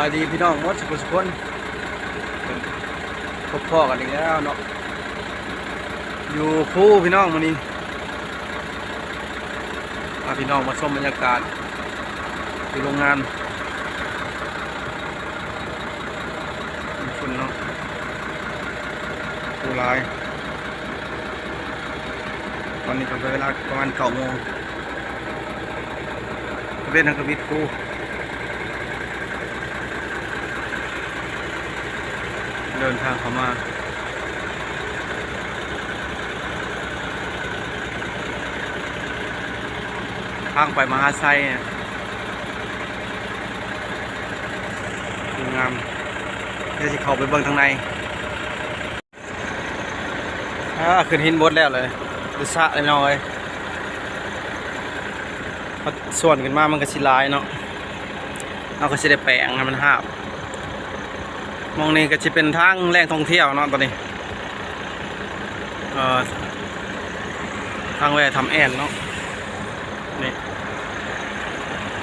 บายดีพี่น้องหมดสุขสุขคนพบพ่อกันอีกแล้วเนาะอยู่คู่พี่น้องมานี่พาพี่น้องมาชมบรรยากาศอยู่โรงงานมีคนเนาะผู้ร้ายตอนนี้ก็เป็นเวลาประมาณเก้าโมงเป็นนักวิทย์ค เดินทางเข้ามาทางไปมหาไซเนี่ยสวยงามเดี๋ยวจะเข้าไปเบิ่งทางในอ่าขึ้นหินบดแล้วเลยดูสะเลยน้อยพอส่วนขึ้นมามันก็สิลายเนาะเราก็สิได้แปลงให้มันหาบ มองนี่ก็จะเป็นทางแหล่งท่องเที่ยวเนาะตอนนี้เอ่อทางแวะทำแอนเนาะนี่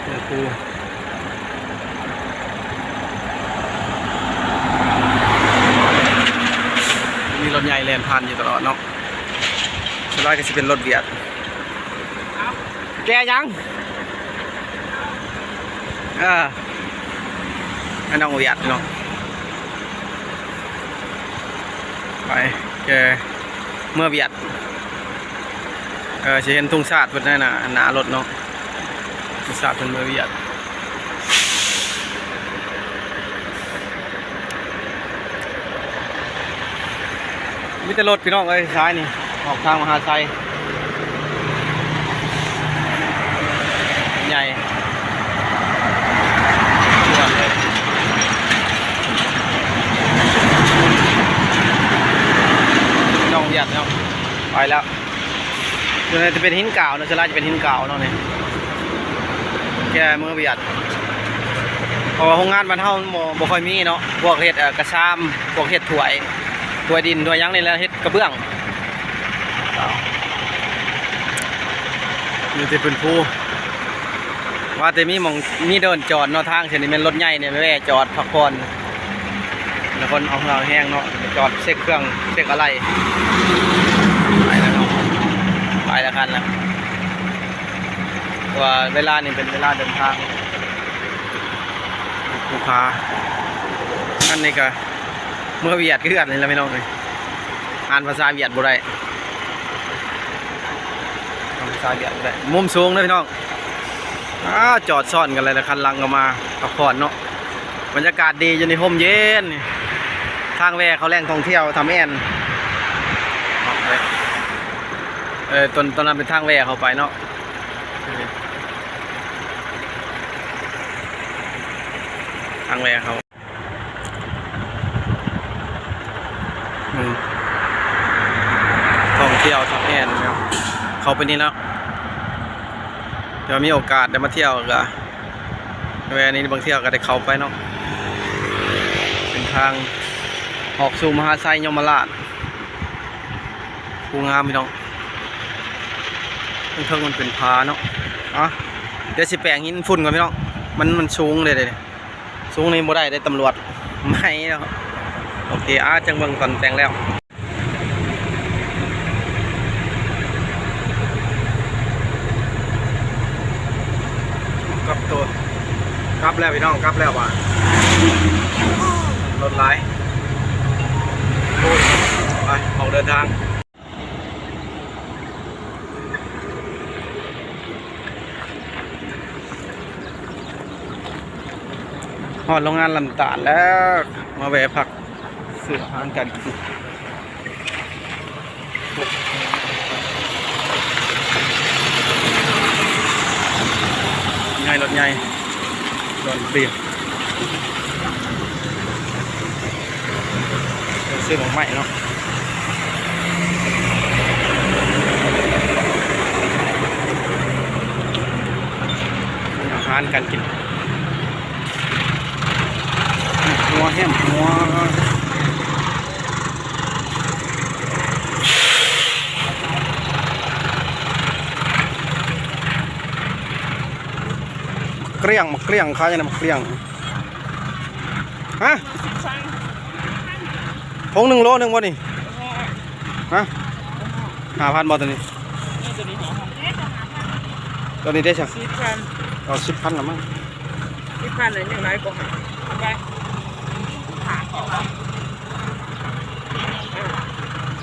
หลวงปูมีรถใหญ่แล่นผ่านอยู่ตลอดเนาะส่วนใหญ่ก็จะเป็นรถเบียดแกยังออให้น้องเบียดเนาะ ไปเจอเมื่อเบียดเออจะเห็นทุ่งศาสตร์เพิ่นนั่นน่ะหนารถเนาะทุ่งศาสตร์เพิ่นเมื่อเบียดมีแต่รถพี่น้องเอ้ยซ้ายนี่ออกทางมหาชัยใหญ่เชื่อมเลย น้องเวียดเนาะไปแล้ว ตัวนี้จะเป็นหินเก่าเนอะชลาจะเป็นหินเก่าเนาะเนี่ยแกเมื่อเวียดเพราะว่าโรงงานบ้านเฮาบ่บค่อยมีเนาะพวกเฮ็ดกระชามพวกเฮ็ดถวยถวยดินถวยยังนี่แหละเฮ็ดกระเบื้องนี่จะเป็นผู้ว่าแต่มีมองมีเดินจอดเนาะทางเส้นนี้แม่นรถใหญ่เนี่ยแม่จอดพักผ่อนแล้วคนเอาเราแห้งเนาะจอดเช็คเครื่องเช็คอะไรไปแล้วเนาะไปแล้วคันละว่าเวลานี่เป็นเวลาเดินทางลูกค้านั่นนี่ก็เมื่อเวียดคือกันนี่แหละพี่น้องเลยอ่านภาษาเวียดบ่ได้ภาษาเวียดบ่ได้มุมสูงเลยพี่น้องอ้าจอดซ่อนกันเลยนะคันลังก็มาพักผ่อนเนาะบรรยากาศดีอยู่ในห่มเย็นทางแวเขาแหล่งท่องเที่ยวทำแอน เออตอนตอนนั้นเป็นทางแวะเขาไปเนาะทางแวะเขาอืมท่องเที่ยวทำแอนเนาะเขาไปนี่แล้วเดี๋ยวมีโอกาสได้มาเที่ยวก็แวะนี้บางเที่ยวก็ได้เข้าไปเนาะเป็นทางออกสู่มหาไซยมราชภูงามพี่น้อง เพิ่งมันเป็นพาเนาะอะเดี๋ยวสิแปลงหินฝุ่นก่อนพี่น้องมันมันสูงเลยเลยสูงนี่บ่ได้ได้ตำรวจไม่เนาะโอเคอะจังเบิ่งตอนแต่งแล้วกลับตัวกลับแล้วพี่น้องกลับแล้วว่ะรถไลายไปออกเดินทาง หอดโรงงานลำตาลแล้ว มาแวะพักซื้อาหารกันกินใหญ่รถใหญ่รถเปลี่ยนซื้อของใหม่เนาะอาหารการกิน หัวแฮมหัวเกลี้ยงมาเกลี้ยงค้ายังไงมาเกลี้ยงฮะทงหนึ่งโลหนึ่งบ่นี่ฮะหาพันบ่ตัวนี้นี่ตัวนี้หาพันตัวนี้ได้สักสิบพันเอาสิบพันละมั้งสิบพันเลยยังไงก็หาเอาไปหา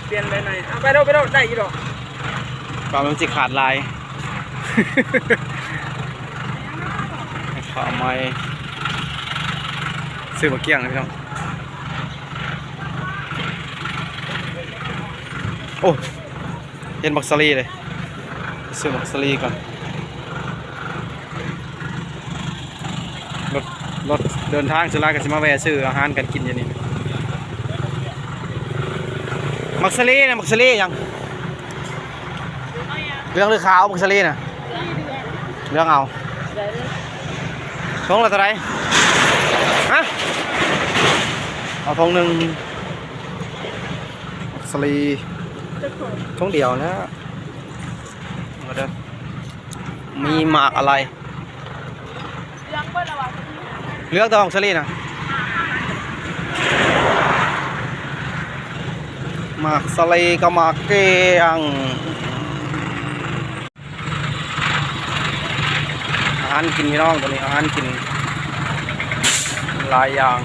เปลี่ยนไปไหนเอาไปเราไปเราได้ยี่ดอกปลามันสิขาดลายขอไม้ซื้อมาเกี้ยงนะพี่น้อง โอ้เห็นบักซารีเลย ซื้อบักซารีก่อน รถเดินทางสุรากันสมาแวซื้ออาหารกันกินอย่างนี้มักซารีนะมักซารียังเรื่องหรือขาวมักซารีนะเรื่องเอาทงละเท่าไรฮะเอาทงหนึ่งมักซารีทงเดียวนะเอาเด้อมีหมากอะไร ยังเปิดระวัง เลือกตัวของซารีนะหมากสลีกับหมากเกียงอาหารกินพี่น้องตัวนี้อาหารกินหลายอย่าง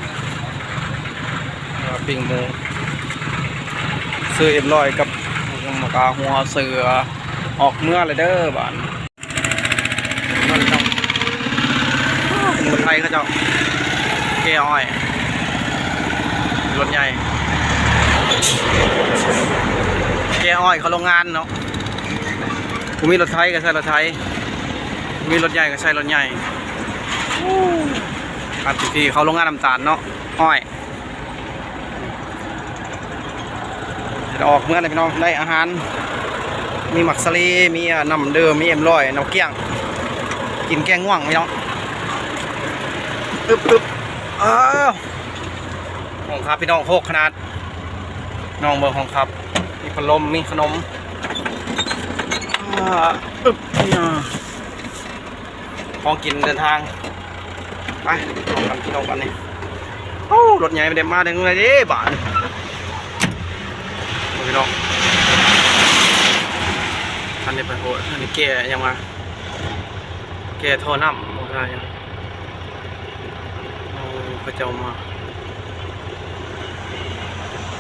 ปิ้งหมูซื้อเอ็มร้อยกับมากาหัวเสือออกเมื่อเลยเด้อบ้านมันต้องรถไทยเขาเจ้า แก้อ้อยรถใหญ่แก้อ้อยเขาโรงงานเนาะกูมีรถไทยก็ใช้รถไทย มีรถใหญ่ก็ใช้รถใหญ่ครับพี่เขาโรงงานน้ำตาลเนาะอ้อยออกเมื่อไรพี่น้องได้อาหาร มีหมักสลีมีน้ำเดิมมีเอ็มร้อยน้ำเกี้ยง กินแกงง่วงพี่น้องอึบอึบ อ้าวของครับพี่น้องโคกขนาดน้องเบอร์ของครับ มีพัดลมมีขนมอึบเนี่ยของกินเดินทาง ไปเอากันพี่น้องกันนี่โอ้รถใหญ่ไม่ได้มาถึงเลยเด้บ้านพี่น้องท่านนี้ไปโหท่านนี้แก่ยังมาแก่ท่อน้ำโอ้ได้ยัง พระเจ้ามา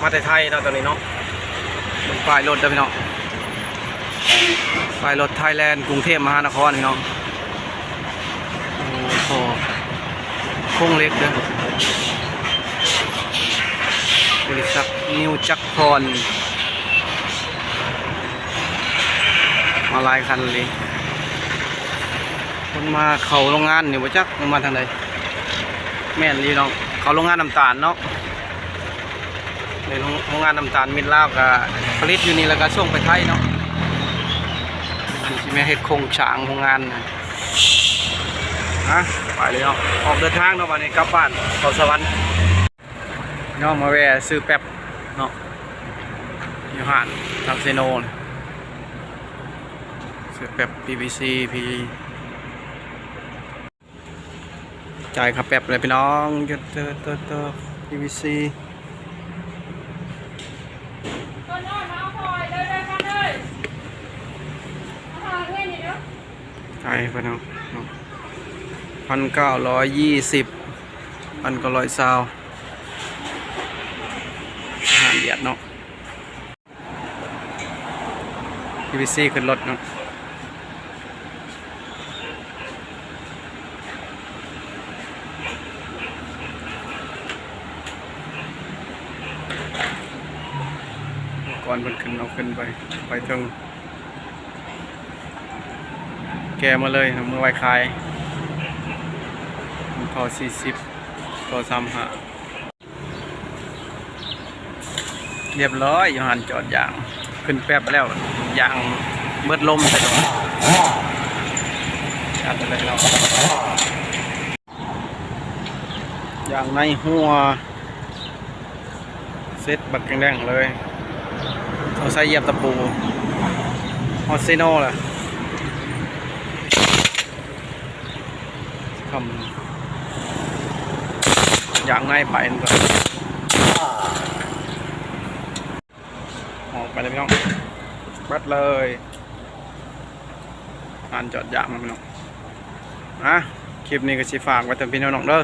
มาแต่ไทยเนาะตอนนี้เนาะบนป้ายรถเด้อพี่น้องป้ายรถไทยแลนด์กรุงเทพมหานครพี่น้องโอ้โหโค้งเล็กเด้อบริษัทนิวจักรพรมาลายคันเลยคนมาเขาโรงงานนี่บ่จักมาทางใด แม่นลีน้องเขาโรงงานน้ำตาลเนาะในโรงงานน้ำตาลมิตรลาวก็ผลิตอยู่นี่แล้วก็ส่งไปไทยเนาะอันนี้แม่เฮ็ดโครงฉางโรงงานนะฮะไปเลยเนาะออกเดินทางเนาะวันนี้กลับบ้านเขาสวรรค์เนาะมาแวะซื้อแป๊บเนาะอยู่หานทางเซโนซื้อแป๊บ PVC P จ่ายครับแป๊บเลยพี่น้องเตอเตอเตอ PVC ต้อ้อยมาเอาพลอยเลยเลยกันเลยเอาพลอยด้วยนี่นาะใช่ปนะพันเก้าร้อยยี่สิบพันเก้าร้อยซาวหารเดียดเนาะ PVC ขึ้นรถเนาะ อนมันขึ้นเอาขึ้นไปไปถึงแกมาเลยนะมือไวคายพอสี่สิบพอสามหาเรียบร้อยยู่หันจอดยาง ขึ้นแป๊บแล้วยางเบิดลมแต่ดอกจัดไปเลยเรายางในหัวเซ็ตบักแดงเลย เขาใส่เหยียบตะปูฮอสซิโน่ล่ะทำอย่างง่ายไปนั่นก็ออกไปเลยพี่น้องบัดเลยอ่านจอดยางนะพี่น้องอะคลิปนี้ก็สิฝากไว้เต็มพี่น้องเด้อ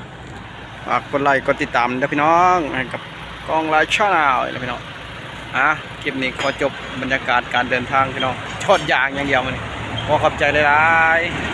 ฝากกดไลค์กดติดตามเด้อพี่น้องให้กับกองไลน์ชาแนลนะพี่น้อง อะคลิปนี้ขอจบบรรยากาศการเดินทางพี่น้องชดยางอย่างเดียวมันขอขอบใจหลายๆ